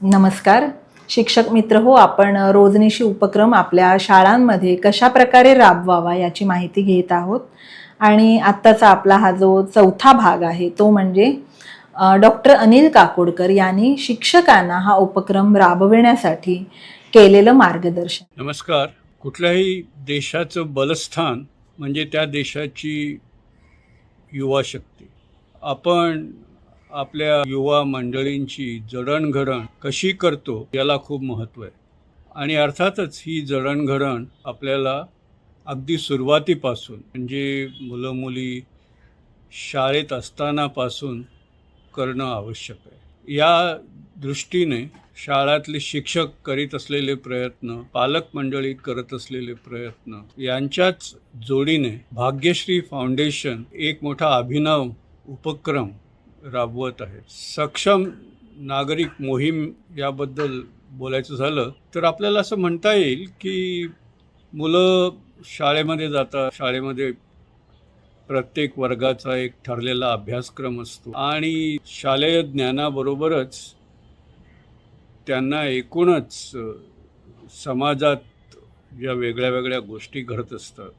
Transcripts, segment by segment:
नमस्कार. शिक्षक मित्र हो आपण रोजनिशी उपक्रम आपल्या शाळांमध्ये कशा प्रकारे राबवावा याची माहिती घेत आहोत. आणि आत्ताचा आपला हा जो चौथा भाग आहे तो म्हणजे डॉक्टर अनिल काकोडकर यांनी शिक्षकांना हा उपक्रम राबविण्यासाठी केलेलं मार्गदर्शन. नमस्कार. कुठल्याही देशाचं बलस्थान म्हणजे त्या देशाची युवा शक्ती. आपण आपल्या युवा मंडळींची जडणघडण कशी करतो याला खूप महत्त्व आहे. आणि अर्थातच ही जडणघडण आपल्याला अगदी सुरुवातीपासून म्हणजे मुलं मुली शाळेत असतानापासून करणं आवश्यक आहे. या दृष्टीने शाळातले शिक्षक करीत असलेले प्रयत्न पालक मंडळी करत असलेले प्रयत्न यांच्याच जोडीने भाग्यश्री फाउंडेशन एक मोठा अभिनव उपक्रम राबवत आहेत. सक्षम नागरिक मोहीम याबद्दल बोलायचं झालं तर आपल्याला असं म्हणता येईल की मुलं शाळेमध्ये जातात. शाळेमध्ये प्रत्येक वर्गाचा एक ठरलेला अभ्यासक्रम असतो आणि शालेय ज्ञानाबरोबरच त्यांना एकूणच समाजात ज्या वेगळ्या वेगळ्या गोष्टी घडत असतात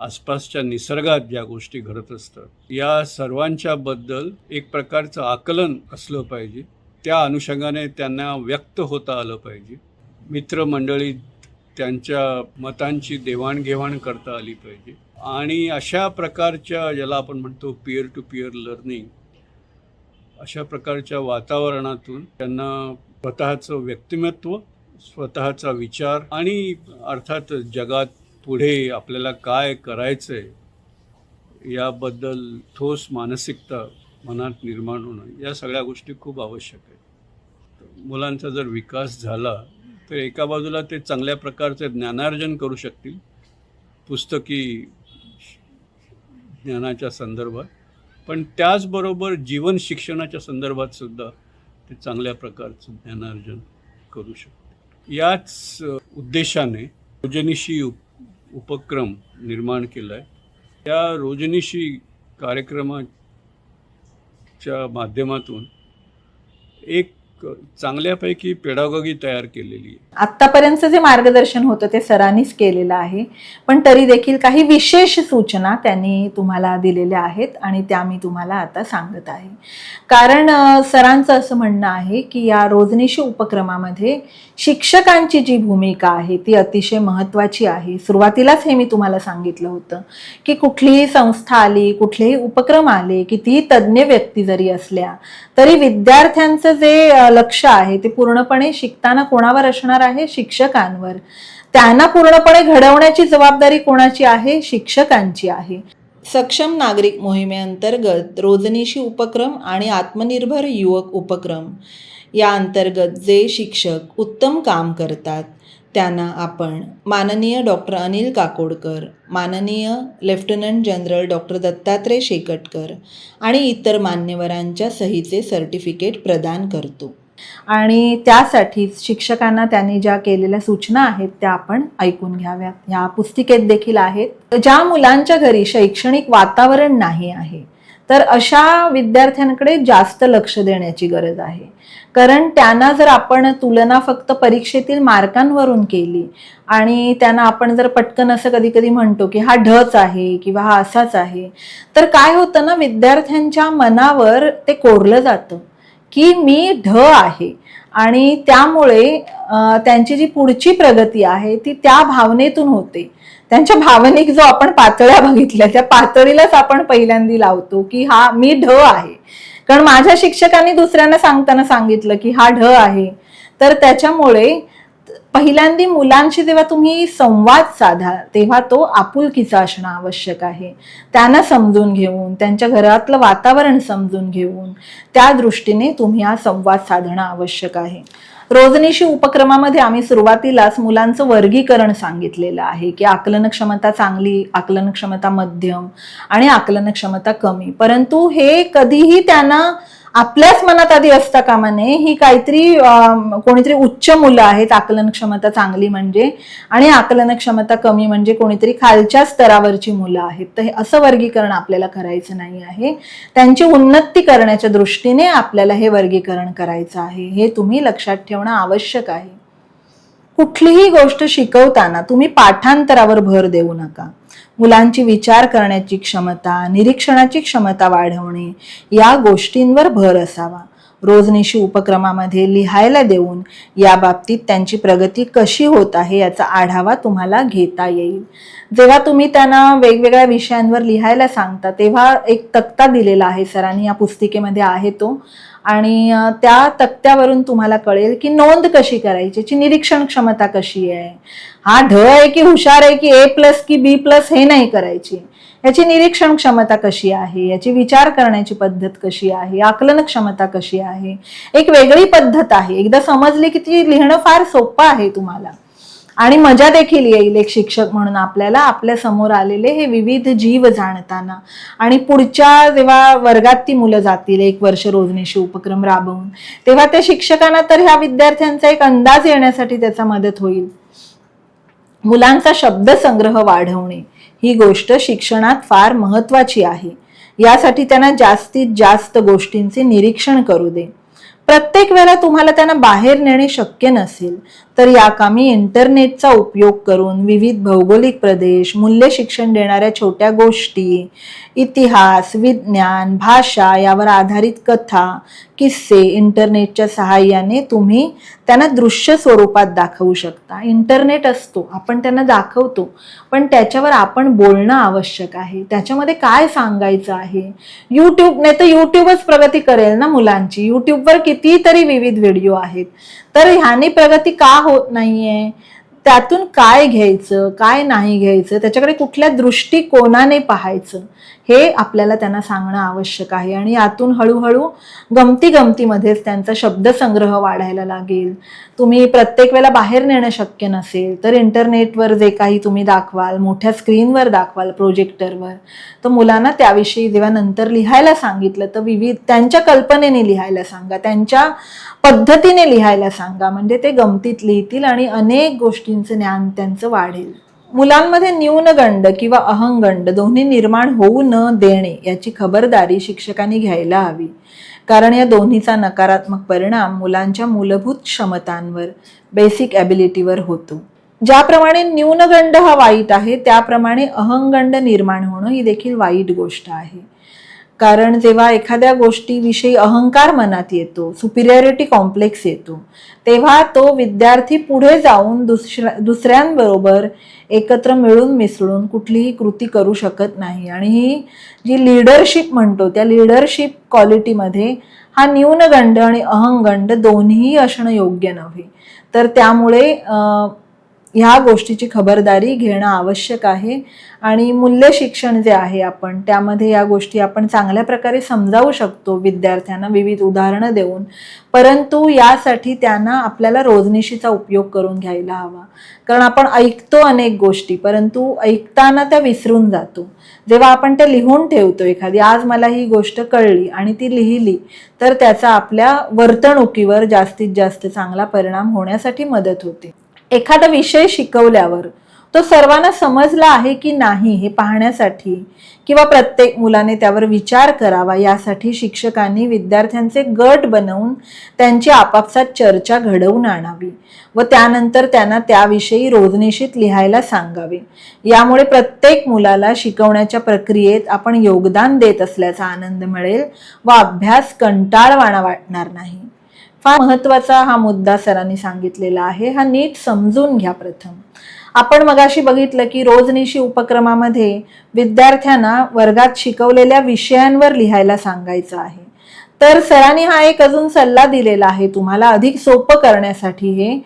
आसपासच्या निसर्गात ज्या गोष्टी घडत असतात या सर्वांच्या बद्दल एक प्रकारचं आकलन असलं पाहिजे. त्या अनुषंगाने त्यांना व्यक्त होता आलं पाहिजे. मित्रमंडळी त्यांच्या मतांची देवाणघेवाण करता आली पाहिजे. आणि अशा प्रकारच्या ज्याला आपण म्हणतो पियर टू पियर लर्निंग अशा प्रकारच्या वातावरणातून त्यांना स्वतःचं व्यक्तिमत्व स्वतःचा विचार आणि अर्थात जगात पुढे आपल्याला काय करायचं आहे याबद्दल ठोस मानसिकता मनात निर्माण होणं या सगळ्या गोष्टी खूप आवश्यक आहेत. मुलांचा जर विकास झाला तर एका बाजूला ते चांगल्या प्रकारचे ज्ञानार्जन करू शकतील. पुस्तकी ज्ञानाच्या संदर्भात. पण त्याचबरोबर जीवन शिक्षणाच्या संदर्भात सुद्धा ते चांगल्या प्रकारचं ज्ञानार्जन करू शकते याच उद्देशाने योजनेशी उपक्रम निर्माण केला आहे त्या रोजनिशी कार्यक्रमाच्या माध्यमातून एक चांगल्यापैकी पेडागॉगी तयार केलेली आहे. आतापर्यंत जे मार्गदर्शन होतं ते सरांनीच केलेलं आहे. पण तरी देखील काही विशेष सूचना त्यांनी तुम्हाला दिलेल्या आहेत आणि त्या मी तुम्हाला आता सांगत आहे. कारण सरांचं असं म्हणणं आहे की या रोजनिशी उपक्रमामध्ये शिक्षकांची जी भूमिका आहे ती अतिशय महत्त्वाची आहे. सुरुवातीलाच हे मी तुम्हाला सांगितलं होतं की कुठलीही संस्था आली कुठलेही उपक्रम आले कितीही तज्ज्ञ व्यक्ती जरी असल्या तरी विद्यार्थ्यांचं जे लक्ष आहे ते पूर्णपणे शिकताना कोणावर असणार आहे? शिक्षकांवर. त्यांना पूर्णपणे घडवण्याची जबाबदारी कोणाची आहे? शिक्षकांची आहे. सक्षम नागरिक मोहिमेअंतर्गत रोजनिशी उपक्रम आणि आत्मनिर्भर युवक उपक्रम या अंतर्गत जे शिक्षक उत्तम काम करतात त्यांना आपण माननीय डॉक्टर अनिल काकोडकर माननीय lieutenant general doctor Dattatray Shekatkar आणि इतर मान्यवरांच्या सहीचे सर्टिफिकेट प्रदान करतो. आणि त्यासाठीच शिक्षकांना त्यांनी ज्या केलेल्या सूचना आहेत त्या आपण ऐकून घ्याव्यात ह्या पुस्तिकेत देखील आहेत. ज्या मुलांच्या घरी शैक्षणिक वातावरण नाही आहे तर अशा विद्यार्थ्यांकडे जास्त लक्ष देण्याची गरज आहे. कारण त्यांना जर आपण तुलना फक्त परीक्षेतील मार्कांवरून केली आणि त्यांना आपण जर पटकन असं कधी कधी म्हणतो की हा ढच आहे किंवा हा असाच आहे तर काय होतं ना विद्यार्थ्यांच्या मनावर ते कोरलं जातं की मी ढ आहे. आणि त्यामुळे त्यांची जी पुढची प्रगती आहे ती त्या भावनेतून होते. त्यांच्या भावनिक जो आपण पातळ्या बघितल्या त्या पातळीलाच आपण पहिल्यांदी लावतो की हा मी ढ आहे. कारण माझ्या शिक्षकांनी दुसऱ्यांना सांगताना सांगितलं की हा ढ आहे. तर त्याच्यामुळे पहिल्यांदी मुलांशी जेव्हा तुम्ही संवाद साधा तेव्हा तो आपुलकीचा असणं आवश्यक आहे. त्यांना समजून घेऊन त्यांच्या घरातलं वातावरण समजून घेऊन त्या दृष्टीने तुम्ही हा संवाद साधणं आवश्यक आहे. रोजनिशी उपक्रमामध्ये आम्ही सुरुवातीलाच मुलांचं वर्गीकरण सांगितलेलं आहे की आकलन क्षमता चांगली आकलन क्षमता मध्यम आणि आकलन क्षमता कमी. परंतु हे कधीही त्यांना आपल्याच मनात आधी असता कामा नये ही काहीतरी कोणीतरी उच्च मुलं आहेत आकलन क्षमता चांगली म्हणजे आणि आकलन क्षमता कमी म्हणजे कोणीतरी खालच्या स्तरावरची मुलं आहेत. तर हे असं वर्गीकरण आपल्याला करायचं नाही आहे. त्यांची उन्नती करण्याच्या दृष्टीने आपल्याला हे वर्गीकरण करायचं आहे. हे तुम्ही लक्षात ठेवणं आवश्यक आहे. कुठलीही गोष्ट शिकवताना तुम्ही पाठांतरावर भर देऊ नका. मुलांची विचार करण्याची क्षमता निरीक्षणाची क्षमता वाढवणे या गोष्टींवर भर असावा. रोजनिशी उपक्रमामध्ये लिहायला देऊन या बाबतीत त्यांची प्रगती कशी होत आहे याचा आढावा तुम्हाला घेता येईल. जेव्हा तुम्ही त्यांना वेगवेगळ्या विषयांवर लिहायला सांगता तेव्हा एक तक्ता दिलेला आहे सरांनी या पुस्तिकेमध्ये आहे तो. आणि त्या तक्त्यावरून तुम्हाला कळेल की नोंद कशी करायची याची निरीक्षण क्षमता कशी आहे. हा ढ आहे की हुशार आहे की ए प्लस की बी प्लस हे नाही करायची. याची निरीक्षण क्षमता कशी आहे याची विचार करण्याची पद्धत कशी आहे आकलन क्षमता कशी आहे एक वेगळी पद्धत आहे. एकदा समजली की ती लिहिणं फार सोपं आहे तुम्हाला. आणि मजा देखील येईल एक शिक्षक म्हणून आपल्याला. आपल्यासमोर आलेले हे विविध जीव जाणताना. आणि पुढच्या जेव्हा वर्गात ती मुलं जातील एक वर्ष रोजनेशी उपक्रम राबवून तेव्हा त्या शिक्षकांना तर ह्या विद्यार्थ्यांचा एक अंदाज येण्यासाठी त्याचा मदत होईल. मुलांचा शब्दसंग्रह वाढवणे ही गोष्ट शिक्षणात फार महत्वाची आहे. यासाठी त्यांना जास्तीत जास्त गोष्टींचे निरीक्षण करू दे. प्रत्येक वेळेला तुम्हाला त्यांना बाहेर नेणे शक्य नसेल तर या कामी इंटरनेटचा उपयोग करून विविध भौगोलिक प्रदेश मूल्य शिक्षण देणाऱ्या छोट्या गोष्टी इतिहास विज्ञान भाषा यावर आधारित कथा किस्से इंटरनेटच्या सहाय्याने तुम्ही त्यांना दृश्य स्वरूपात दाखवू शकता. इंटरनेट असतो आपण त्यांना दाखवतो पण त्याच्यावर आपण बोलणं आवश्यक आहे. त्याच्यामध्ये काय सांगायचं आहे? यूट्यूब नाही तर यूट्यूबच प्रगती करेल ना मुलांची? यूट्यूबवर कितीतरी विविध व्हिडिओ आहेत. तर ह्याने प्रगती का होत नाहीये? त्यातून काय घ्यायचं काय नाही घ्यायचं? त्याच्याकडे कुठल्या दृष्टिकोनाने पाहायचं? हे आपल्याला त्यांना सांगणं आवश्यक आहे. आणि यातून हळूहळू गमती गमतीमध्येच त्यांचा शब्दसंग्रह वाढायला लागेल. तुम्ही प्रत्येक वेळेला बाहेर नेणं शक्य नसेल तर इंटरनेटवर जे काही तुम्ही दाखवाल मोठ्या स्क्रीनवर दाखवाल प्रोजेक्टरवर तर मुलांना त्याविषयी जेव्हा नंतर लिहायला सांगितलं तर विविध त्यांच्या कल्पनेने लिहायला सांगा त्यांच्या पद्धतीने लिहायला सांगा. म्हणजे ते गमतीत लिहितील आणि अनेक गोष्टींचं ज्ञान त्यांचं वाढेल. मुलांमध्ये न्यूनगंड किंवा अहंगंड दोन्ही निर्माण होऊ न देणे याची खबरदारी शिक्षकांनी घ्यायला हवी. कारण या दोन्हीचा नकारात्मक परिणाम मुलांच्या मूलभूत क्षमतांवर बेसिक ॲबिलिटीवर होतो. ज्याप्रमाणे न्यूनगंड हा वाईट आहे त्याप्रमाणे अहंगंड निर्माण होणं ही देखील वाईट गोष्ट आहे. कारण जेव्हा एखाद्या गोष्टीविषयी अहंकार मनात येतो सुपिरियरिटी कॉम्प्लेक्स येतो तेव्हा तो विद्यार्थी पुढे जाऊन दुसऱ्या दुसऱ्यांबरोबर एकत्र मिळून मिसळून कुठलीही कृती करू शकत नाही. आणि ही जी लीडरशिप म्हणतो त्या लिडरशिप क्वालिटीमध्ये हा न्यूनगंड आणि अहंगंड दोन्हीही असणं योग्य नव्हे. तर त्यामुळे ह्या गोष्टीची खबरदारी घेणं आवश्यक आहे आणि मूल्य शिक्षण जे आहे आपण त्यामध्ये या गोष्टी आपण चांगल्या प्रकारे समजावू शकतो विद्यार्थ्यांना विविध उदाहरणं देऊन. परंतु यासाठी त्यांना आपल्याला रोजनिशीचा उपयोग करून घ्यायला हवा. कारण आपण ऐकतो अनेक गोष्टी परंतु ऐकताना त्या विसरून जातो. जेव्हा आपण त्या लिहून ठेवतो एखादी आज मला ही गोष्ट कळली आणि ती लिहिली तर त्याचा आपल्या वर्तणुकीवर जास्तीत जास्त चांगला परिणाम होण्यासाठी मदत होते. एखादा विषय शिकवल्यावर तो सर्वांना समजला आहे की नाही हे पाहण्यासाठी किंवा प्रत्येक मुलाने त्यावर विचार करावा यासाठी शिक्षकांनी विद्यार्थ्यांचे गट बनवून त्यांची आपापसात चर्चा घडवून आणावी व त्यानंतर त्यांना त्याविषयी रोजनिशीत लिहायला सांगावे. यामुळे प्रत्येक मुलाला शिकवण्याच्या प्रक्रियेत आपण योगदान देत असल्याचा आनंद मिळेल व अभ्यास कंटाळवाणा वाटणार नाही. फार महत्त्वाचा हा मुद्दा सरांनी सांगितलेला आहे. हा नीट समजून घ्या प्रथम. आपण मगाशी बघितलं की रोजनिशी उपक्रमामध्ये विद्यार्थ्यांना वर्गात शिकवलेल्या विषयांवर लिहायला सांगायचं आहे. तर सरांनी हा एक अजून सल्ला दिलेला आहे तुम्हाला अधिक सोपं करण्यासाठी हे.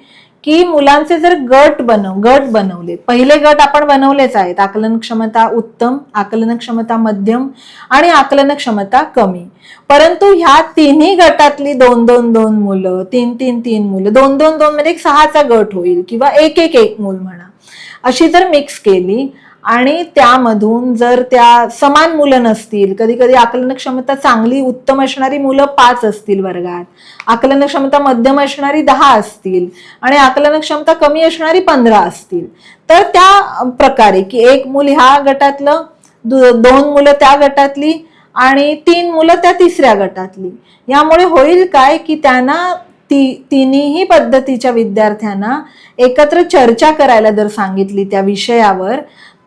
की मुलांचे जर गट बनव गट बनवले. पहिले गट आपण बनवलेच आहेत. आकलन क्षमता उत्तम आकलन क्षमता मध्यम आणि आकलन क्षमता कमी. परंतु ह्या तिन्ही गटातली दोन दोन दोन मुलं तीन तीन तीन मुलं दोन दोन दोन म्हणजे एक सहाचा गट होईल किंवा एक एक एक मूल म्हणा. अशी जर मिक्स केली आणि त्यामधून जर त्या समान मुलं नसतील कधी कधी आकलन क्षमता चांगली उत्तम असणारी मुलं पाच असतील वर्गात. आकलन क्षमता मध्यम असणारी दहा असतील आणि आकलन क्षमता कमी असणारी पंधरा असतील. तर त्या प्रकारे की एक मूल ह्या गटातलं दोन मुलं त्या गटातली आणि तीन मुलं त्या तिसऱ्या गटातली. यामुळे होईल काय की त्यांना ती तिन्ही पद्धतीच्या विद्यार्थ्यांना एकत्र चर्चा करायला जर सांगितली त्या विषयावर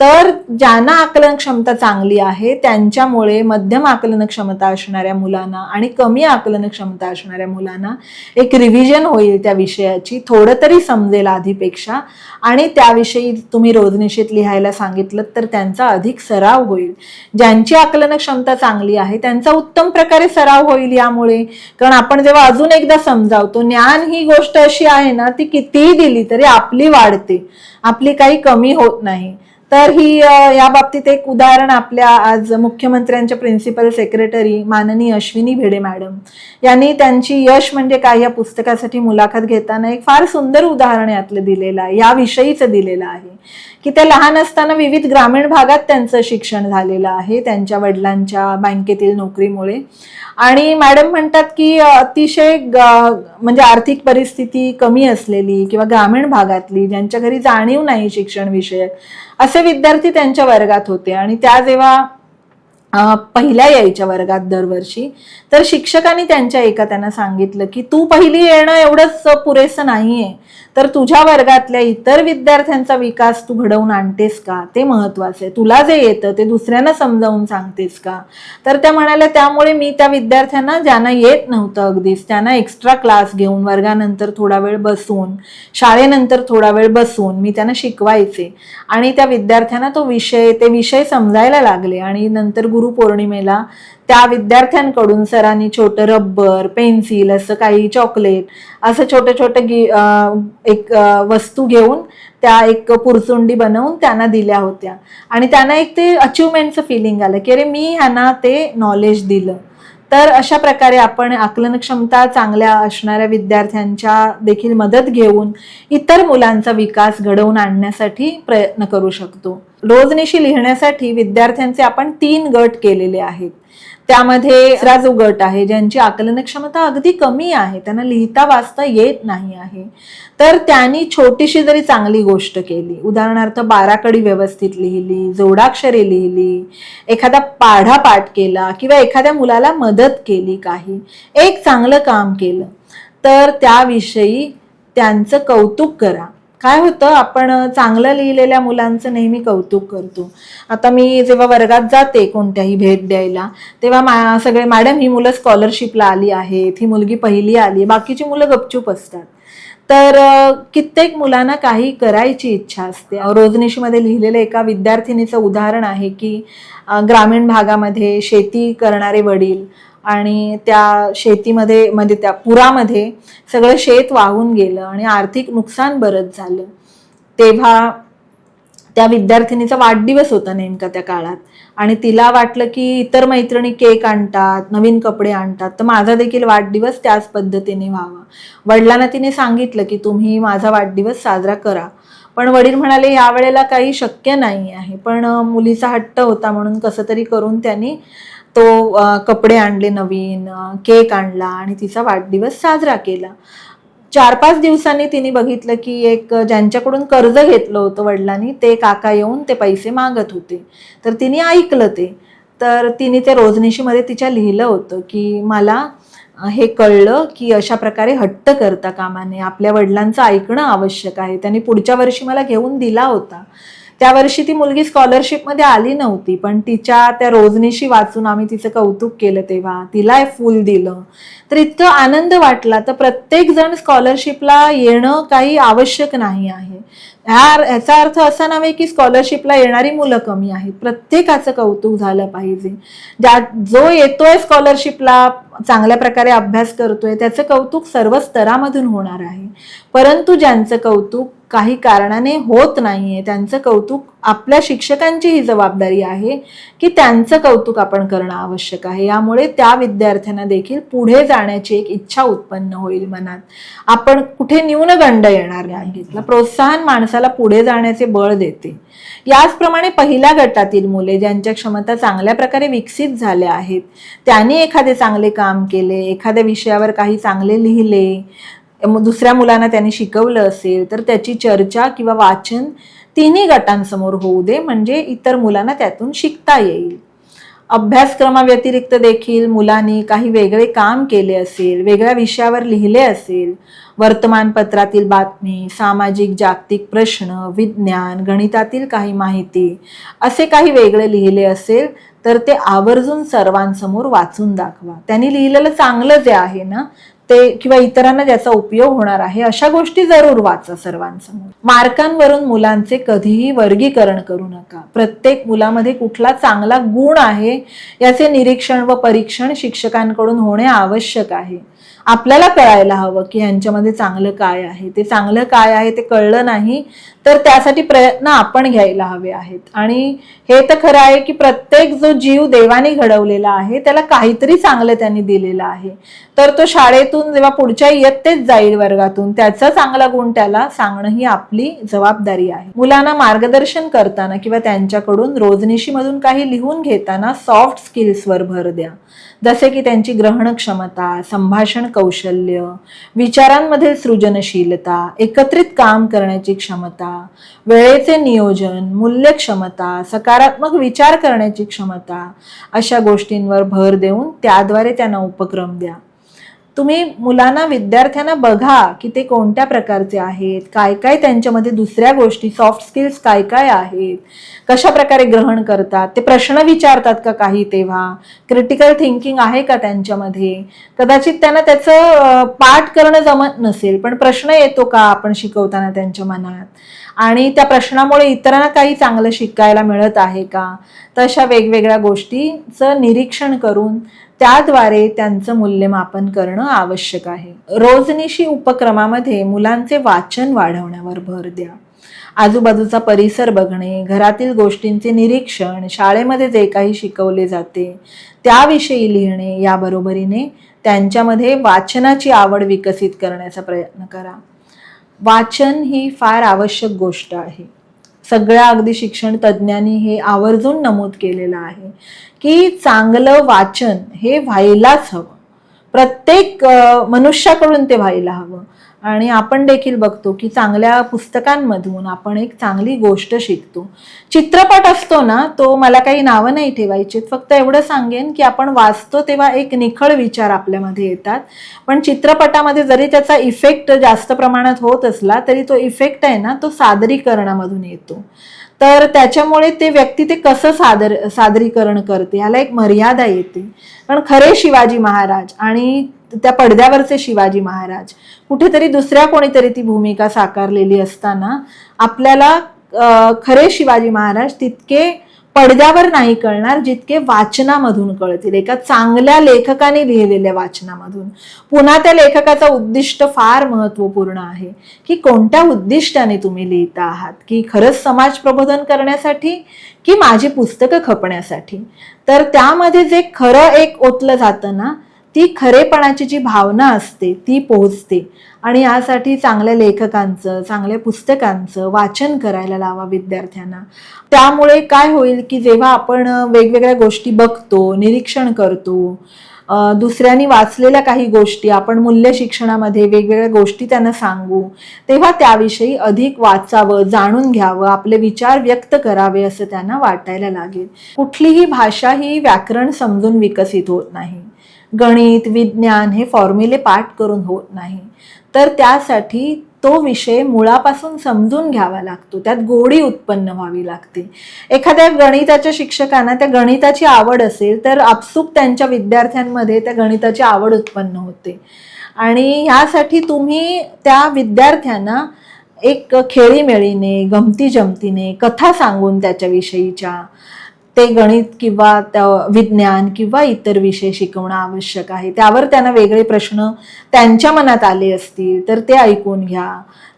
तर ज्यांना आकलन क्षमता चांगली आहे त्यांच्यामुळे मध्यम आकलन क्षमता असणाऱ्या मुलांना आणि कमी आकलन क्षमता असणाऱ्या मुलांना एक रिव्हिजन होईल त्या विषयाची थोडं तरी समजेल आधीपेक्षा. आणि त्याविषयी तुम्ही रोजनिशीत लिहायला सांगितलं तर त्यांचा अधिक सराव होईल. ज्यांची आकलन क्षमता चांगली आहे त्यांचा उत्तम प्रकारे सराव होईल यामुळे. कारण आपण जेव्हा अजून एकदा समजावतो ज्ञान ही गोष्ट अशी आहे ना ती कितीही दिली तरी आपली वाढते. आपली काही कमी होत नाही. तर ही या बाबतीत एक उदाहरण आपल्या आज मुख्यमंत्र्यांच्या प्रिन्सिपल सेक्रेटरी माननीय अश्विनी भिडे मॅडम. यांनी त्यांची यश म्हणजे काय या पुस्तकासाठी मुलाखत घेताना एक फार सुंदर उदाहरण यातलं दिलेलं आहे या विषयीचं दिलेलं आहे. की त्या लहान असताना विविध ग्रामीण भागात त्यांचं शिक्षण झालेलं आहे त्यांच्या वडिलांच्या बँकेतील नोकरीमुळे. आणि मॅडम म्हणतात की अतिशय म्हणजे आर्थिक परिस्थिती कमी असलेली किंवा ग्रामीण भागातली ज्यांच्या घरी जाणीव नाही शिक्षण विषयक असे विद्यार्थी त्यांच्या वर्गात होते. आणि त्या जेव्हा पहिल्या यायच्या वर्गात दरवर्षी तर शिक्षकांनी त्यांच्या एका त्यांना सांगितलं की तू पहिली येणं एवढंच पुरेसं नाहीये. तर तुझ्या वर्गातल्या इतर विद्यार्थ्यांचा विकास तू घडवून आणतेस का? ते महत्वाचं आहे. तुला जे येतं ते दुसऱ्यांना समजावून सांगतेस का? तर त्या म्हणाल्या त्यामुळे मी त्या विद्यार्थ्यांना ज्यांना येत नव्हतं अगदीच त्यांना एक्स्ट्रा क्लास घेऊन वर्गानंतर थोडा वेळ बसून शाळेनंतर थोडा वेळ बसून मी त्यांना शिकवायचे. आणि त्या विद्यार्थ्यांना तो विषय ते विषय समजायला लागले. आणि नंतर गुरुपौर्णिमेला त्या विद्यार्थ्यांकडून सरांनी छोटं रब्बर पेन्सिल असं काही चॉकलेट असं छोटे छोटे गी एक वस्तू घेऊन त्या एक पुरचुंडी बनवून त्यांना दिल्या होत्या. आणि त्यांना एक ते अचिव्हमेंटचं फिलिंग आलं की अरे मी ह्यांना ते नॉलेज दिलं. तर अशा प्रकारे आपण आकलन क्षमता चांगल्या असणाऱ्या विद्यार्थ्यांच्या देखील मदत घेऊन इतर मुलांचा विकास घडवून आणण्यासाठी प्रयत्न करू शकतो. रोजनिशी लिहिण्यासाठी विद्यार्थ्यांचे आपण तीन गट केलेले आहेत. त्यामध्ये दुसरा जो गट आहे ज्यांची आकलन क्षमता अगदी कमी आहे त्यांना लिहिता वाचता येत नाही आहे. तर त्यांनी छोटीशी जरी चांगली गोष्ट केली उदाहरणार्थ बाराकडी व्यवस्थित लिहिली जोडाक्षरे लिहिली एखादा पाढा पाठ केला किंवा एखाद्या मुलाला मदत केली काही एक चांगलं काम केलं तर त्याविषयी त्यांचं कौतुक करा. काय होतं आपण चांगलं लिहिलेल्या मुलांचं नेहमी कौतुक करतो. आता मी जेव्हा वर्गात जाते कोणत्याही भेट द्यायला तेव्हा मा सगळे मॅडम ही मुलं स्कॉलरशिपला आली आहेत ही मुलगी पहिली आली बाकीची मुलं गपचूप असतात. तर कित्येक मुलांना काही करायची इच्छा असते. रोजनिशीमध्ये लिहिलेलं एका विद्यार्थिनीचं उदाहरण आहे की ग्रामीण भागामध्ये शेती करणारे वडील आणि त्या शेतीमध्ये म्हणजे त्या पुरामध्ये सगळं शेत वाहून गेलं आणि आर्थिक नुकसान बरंच झालं. तेव्हा त्या विद्यार्थिनीचा वाढदिवस होता नेमका त्या काळात. आणि तिला वाटलं की इतर मैत्रिणी केक आणतात नवीन कपडे आणतात तर माझा देखील वाढदिवस त्याच पद्धतीने व्हावा. वडिलांना तिने सांगितलं की तुम्ही माझा वाढदिवस साजरा करा. पण वडील म्हणाले यावेळेला काही शक्य नाही आहे. पण मुलीचा हट्ट होता म्हणून कसं तरी करून त्यांनी तो कपडे आणले नवीन केक आणला आणि तिचा वाढदिवस साजरा केला. चार पाच दिवसांनी तिने बघितलं की एक ज्यांच्याकडून कर्ज घेतलं होतं वडिलांनी ते काका येऊन ते पैसे मागत होते. तर तिने ऐकलं ते. तर तिने ते रोजनिशीमध्ये तिच्या लिहिलं होतं की मला हे कळलं की अशा प्रकारे हट्ट करता कामाने. आपल्या वडिलांचं ऐकणं आवश्यक आहे. त्यांनी पुढच्या वर्षी मला घेऊन दिला होता. त्या वर्षी ती मुलगी स्कॉलरशिपमध्ये आली नव्हती पण तिच्या त्या रोजनीशी वाचून आम्ही तिचं कौतुक केलं तेव्हा. तिला हे फूल दिलं. तर इतकं आनंद वाटला तर प्रत्येक जण स्कॉलरशिपला येणं काही आवश्यक नाही आहे. ह्या ह्याचा अर्थ असा नव्हे की स्कॉलरशिपला येणारी मुलं कमी आहेत. प्रत्येकाचं कौतुक झालं पाहिजे. ज्या जो येतोय स्कॉलरशिपला चांगल्या प्रकारे अभ्यास करतोय त्याचं कौतुक सर्व स्तरामधून होणार आहे. परंतु ज्यांचं कौतुक काही कारणाने होत नाहीये. त्यांचं कौतुक आपल्या शिक्षकांची ही जबाबदारी आहे की त्यांचं कौतुक आपण करणं आवश्यक आहे. यामुळे त्या विद्यार्थ्यांना देखील पुढे जाण्याची एक इच्छा उत्पन्न होईल मनात. आपण कुठे न्यूनगंड येणार नाही प्रोत्साहन माणसाला पुढे जाण्याचे बळ देते. याचप्रमाणे पहिल्या गटातील मुले ज्यांच्या क्षमता चांगल्या प्रकारे विकसित झाल्या आहेत त्यांनी एखादे चांगले काम केले एखाद्या विषयावर काही चांगले लिहिले दुसऱ्या मुलांना त्यांनी शिकवलं असेल तर त्याची चर्चा किंवा वाचन तिन्ही गटांसमोर होऊ दे म्हणजे इतर मुलांना त्यातून शिकता येईल. अभ्यासक्रमाव्यतिरिक्त देखील मुलांनी काही वेगळे काम केले असेल वेगळ्या विषयावर लिहिले असेल वर्तमानपत्रातील बातमी सामाजिक जागतिक प्रश्न विज्ञान गणितातील काही माहिती असे काही वेगळे लिहिले असेल तर ते आवर्जून सर्वांसमोर वाचून दाखवा. त्यांनी लिहिलेलं चांगलं जे आहे ना ते किंवा इतरांना ज्याचा उपयोग होणार आहे अशा गोष्टी जरूर वाचा सर्वांसमोर. मार्कांवरून मुलांचे कधीही वर्गीकरण करू नका. प्रत्येक मुलामध्ये कुठला चांगला गुण आहे याचे निरीक्षण व परीक्षण शिक्षकांकडून होणे आवश्यक आहे. आपल्याला कळायला हवं की यांच्यामध्ये चांगलं काय आहे. ते चांगलं काय आहे ते कळलं नाही तर त्यासाठी प्रयत्न आपण घ्यायला हवे आहेत. आणि हे तर खरं आहे की प्रत्येक जो जीव देवाने घडवलेला आहे त्याला काहीतरी चांगलं त्यांनी दिलेलं आहे. तर तो शाळेतून जेव्हा पुढच्या इयत्तेच जाईल वर्गातून त्याचा चांगला गुण त्याला सांगणं ही आपली जबाबदारी आहे. मुलांना मार्गदर्शन करताना किंवा त्यांच्याकडून रोजनिशीमधून काही लिहून घेताना सॉफ्ट स्किल्सवर भर द्या. जसे की त्यांची ग्रहण क्षमता संभाषण कौशल्य विचारांमधील सृजनशीलता एकत्रित काम करण्याची क्षमता वेळेचे नियोजन मूल्य क्षमता सकारात्मक विचार करण्याची क्षमता अशा गोष्टींवर भर देऊन त्याद्वारे त्यांना उपक्रम द्या. तुम्ही मुलांना विद्यार्थ्यांना बघा की ते कोणत्या प्रकारचे आहेत काय काय त्यांच्यामध्ये दुसऱ्या गोष्टी सॉफ्ट स्किल्स काय काय आहेत कशा प्रकारे ग्रहण करतात ते प्रश्न विचारतात का काही तेव्हा? क्रिटिकल थिंकिंग आहे का त्यांच्यामध्ये? कदाचित त्यांना त्याचं पाठ करणं जमत नसेल पण प्रश्न येतो का आपण शिकवताना त्यांच्या मनात? आणि त्या प्रश्नामुळे इतरांना काही चांगलं शिकायला मिळत आहे का? तर अशा वेगवेगळ्या गोष्टीचं निरीक्षण करून त्याद्वारे त्यांचं मूल्यमापन करणं आवश्यक आहे. रोजनिशी उपक्रमामध्ये मुलांचे वाचन वाढवण्यावर भर द्या. आजूबाजूचा परिसर बघणे घरातील गोष्टींचे निरीक्षण शाळेमध्ये जे काही शिकवले जाते त्याविषयी लिहिणे याबरोबरीने त्यांच्यामध्ये वाचनाची आवड विकसित करण्याचा प्रयत्न करा. वाचन ही फार आवश्यक गोष्ट आहे. सगळ्या अगदी शिक्षण तज्ज्ञांनी हे आवर्जून नमूद केलेलं आहे की चांगलं वाचन हे व्हायलाच हवं. प्रत्येक मनुष्याकडून ते व्हायला हवं. आणि आपण देखील बघतो की चांगल्या पुस्तकांमधून आपण एक चांगली गोष्ट शिकतो. चित्रपट असतो ना तो मला काही नावं नाही ठेवायची फक्त एवढं सांगेन की आपण वाचतो तेव्हा एक निखळ विचार आपल्यामध्ये येतात. पण चित्रपटामध्ये जरी त्याचा इफेक्ट जास्त प्रमाणात होत असला तरी तो इफेक्ट आहे ना तो सादरीकरणामधून येतो. तर त्याच्यामुळे ते व्यक्ती ते कसं सादर सादरीकरण करते ह्याला एक मर्यादा येते. पण खरे शिवाजी महाराज आणि त्या पडद्यावरचे शिवाजी महाराज कुठेतरी दुसऱ्या कोणीतरी ती भूमिका साकारलेली असताना आपल्याला खरे शिवाजी महाराज तितके पडद्यावर नाही कळणार जितके वाचनामधून कळतील. एका चांगल्या लेखकाने लिहिलेल्या वाचनामधून. पुन्हा त्या लेखकाचा उद्दिष्ट फार महत्त्वपूर्ण आहे की कोणत्या उद्दिष्टाने तुम्ही लिहिता आहात? की खरंच समाज प्रबोधन करण्यासाठी? की माझी पुस्तकं खपण्यासाठी? तर त्यामध्ये जे खरं एक ओतलं जातं ना ती खरेपणाची जी भावना असते ती पोहोचते. आणि यासाठी चांगल्या लेखकांचं चांगल्या पुस्तकांचं वाचन करायला लावा विद्यार्थ्यांना. त्यामुळे काय होईल की जेव्हा आपण वेगवेगळ्या गोष्टी बघतो निरीक्षण करतो दुसऱ्यांनी वाचलेल्या काही गोष्टी आपण मूल्य शिक्षणामध्ये वेगवेगळ्या गोष्टी त्यांना सांगू तेव्हा त्याविषयी अधिक वाचावं जाणून घ्यावं आपले विचार व्यक्त करावे असं त्यांना वाटायला लागेल. कुठलीही भाषा ही व्याकरण समजून विकसित होत नाही. गणित विज्ञान हे फॉर्म्युले पाठ करून होत नाही. तर त्यासाठी तो विषय मुळापासून समजून घ्यावा लागतो. त्यात गोडी उत्पन्न व्हावी लागते. एखाद्या गणिताच्या शिक्षकांना त्या गणिताची आवड असेल तर आपसूक त्यांच्या विद्यार्थ्यांमध्ये त्या गणिताची आवड उत्पन्न होते. आणि ह्यासाठी तुम्ही त्या विद्यार्थ्यांना एक खेळीमेळीने गमती जमतीने कथा सांगून त्याच्याविषयीच्या ते गणित किंवा त्या- विज्ञान किंवा इतर विषय शिकवणं आवश्यक आहे. त्यावर त्यांना वेगळे प्रश्न त्यांच्या मनात आले असतील तर ते ऐकून घ्या.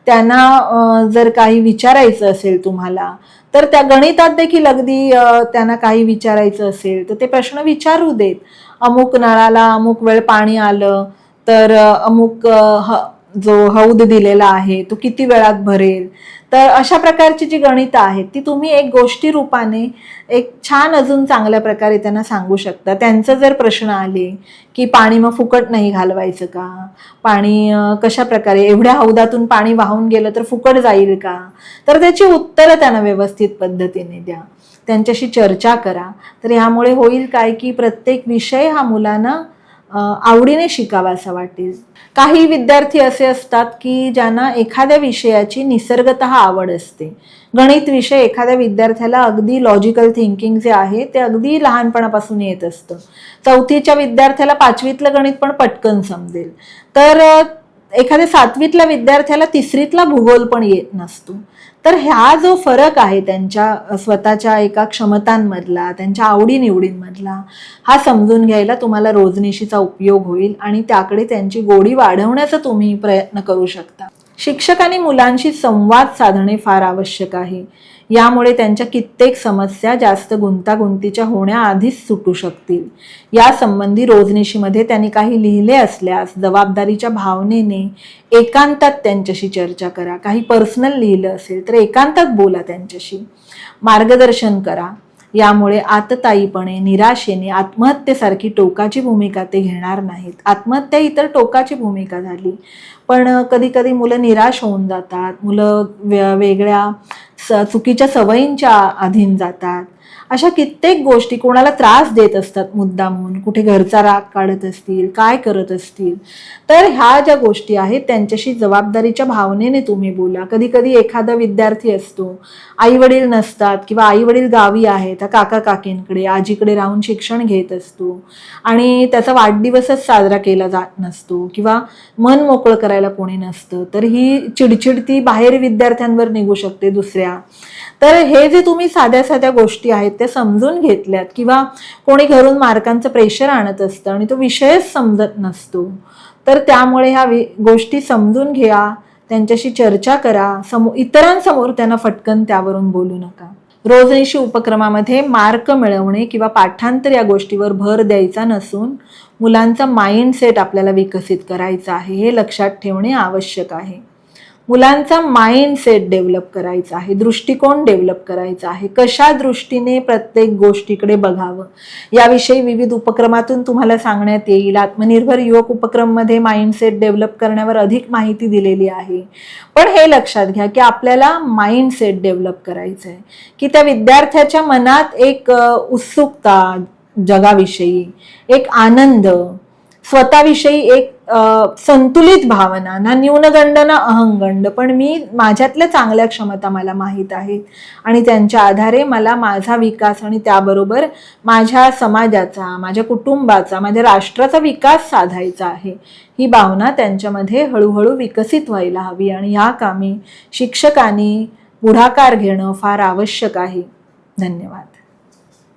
त्यांना जर काही विचारायचं असेल तुम्हाला तर त्या गणितात देखील अगदी त्यांना काही विचारायचं असेल तर ते प्रश्न विचारू देत. अमुक नळाला अमुक वेळ पाणी आलं तर अमुक ह- जो हौद दिलेला आहे तो किती वेळात भरेल? तर अशा प्रकारची जी गणितं आहेत ती तुम्ही एक गोष्टी रूपाने एक छान अजून चांगल्या प्रकारे त्यांना सांगू शकता. त्यांचं जर प्रश्न आले की पाणी मग फुकट नाही घालवायचं का? पाणी कशा प्रकारे? एवढ्या हौदातून पाणी वाहून गेलं तर फुकट जाईल का? तर त्याची उत्तरं त्यांना व्यवस्थित पद्धतीने द्या. त्यांच्याशी चर्चा करा. तर ह्यामुळे होईल काय की प्रत्येक विषय हा मुलांना आवडीने शिकावं असं वाटेल काही विद्यार्थी असे असतात की ज्यांना एखाद्या विषयाची निसर्गत आवड असते. गणित विषय एखाद्या विद्यार्थ्याला अगदी लॉजिकल थिंकिंग जे आहे ते अगदी लहानपणापासून येत असतं. चौथीच्या विद्यार्थ्याला पाचवीतलं गणित पण पटकन समजेल. तर एखाद्या सातवीतल्या विद्यार्थ्याला तिसरीतला भूगोल पण येत नसतो. तर ह्या जो फरक आहे त्यांच्या स्वतःच्या एका क्षमतांमधला त्यांच्या आवडीनिवडींमधला हा समजून घ्यायला तुम्हाला रोजनिशीचा उपयोग होईल आणि त्याकडे त्यांची गोडी वाढवण्याचा तुम्ही प्रयत्न करू शकता. शिक्षकांनी मुलांशी संवाद साधणे फार आवश्यक आहे. यामुळे त्यांच्या कित्येक समस्या जास्त गुंतागुंतीच्या होण्याआधीच सुटू शकतील. या संबंधी रोजनिशीमध्ये त्यांनी काही लिहिले असल्यास जबाबदारीच्या भावनेने एकांतात त्यांच्याशी चर्चा करा. काही पर्सनल लिहिलं असेल तर एकांतात बोला त्यांच्याशी. मार्गदर्शन करा. यामुळे आतताईपणे निराशेने आत्महत्येसारखी टोकाची भूमिका ते घेणार नाहीत. आत्महत्या ही तर टोकाची भूमिका झाली. पण कधी कधी मुलं निराश होऊन जातात. मुलं वे वेगळ्या स चुकीच्या सवयींच्या अधीन जातात. अशा कित्येक गोष्टी कोणाला त्रास देत असतात मुद्दामून कुठे घरचा राग काढत असतील काय करत असतील. तर ह्या ज्या गोष्टी आहेत त्यांच्याशी जबाबदारीच्या भावनेने तुम्ही बोला. कधी कधी एखादा विद्यार्थी असतो आई वडील नसतात किंवा आई वडील गावी आहेत काका काकींकडे आजीकडे राहून शिक्षण घेत असतो आणि त्याचा वाढदिवसच साजरा केला जात नसतो किंवा मन मोकळं करायला कोणी नसतं तर ही चिडचिड ती बाहेर विद्यार्थ्यांवर निघू शकते दुसऱ्या. तर हे जे तुम्ही साध्या साध्या गोष्टी आहेत त्या समजून घेतल्यात किंवा कोणी घरून मार्कांचं प्रेशर आणत असतं आणि तो विषयच समजत नसतो. तर त्यामुळे ह्या वि गोष्टी समजून घ्या त्यांच्याशी चर्चा करा समो इतरांसमोर त्यांना फटकन त्यावरून बोलू नका. रोजनिशी उपक्रमामध्ये मार्क मिळवणे किंवा पाठांतर या गोष्टीवर भर द्यायचा नसून मुलांचा माइंडसेट आपल्याला विकसित करायचा आहे हे लक्षात ठेवणे आवश्यक आहे. मुलांचा माइंडसेट डेव्हलप करायचा आहे दृष्टिकोन डेव्हलप करायचा आहे. कशा दृष्टीने प्रत्येक गोष्टीकडे बघावं? याविषयी विविध उपक्रमातून तुम्हाला सांगण्यात येईल. आत्मनिर्भर युवक उपक्रममध्ये माइंडसेट डेव्हलप करण्यावर अधिक माहिती दिलेली आहे. पण हे लक्षात घ्या की आपल्याला माइंडसेट डेव्हलप करायचं आहे की त्या विद्यार्थ्याच्या मनात एक उत्सुकता जगाविषयी एक आनंद स्वतःविषयी एक संतुलित भावना ना न्यूनगंड ना अहंगंड. पण मी माझ्यातल्या चांगल्या क्षमता मला माहीत आहेत आणि त्यांच्या आधारे मला माझा विकास आणि त्याबरोबर माझ्या समाजाचा माझ्या कुटुंबाचा माझ्या राष्ट्राचा विकास साधायचा आहे. ही भावना त्यांच्यामध्ये हळूहळू विकसित व्हायला हवी आणि ह्या कामी शिक्षकांनी पुढाकार घेणं फार आवश्यक आहे. धन्यवाद.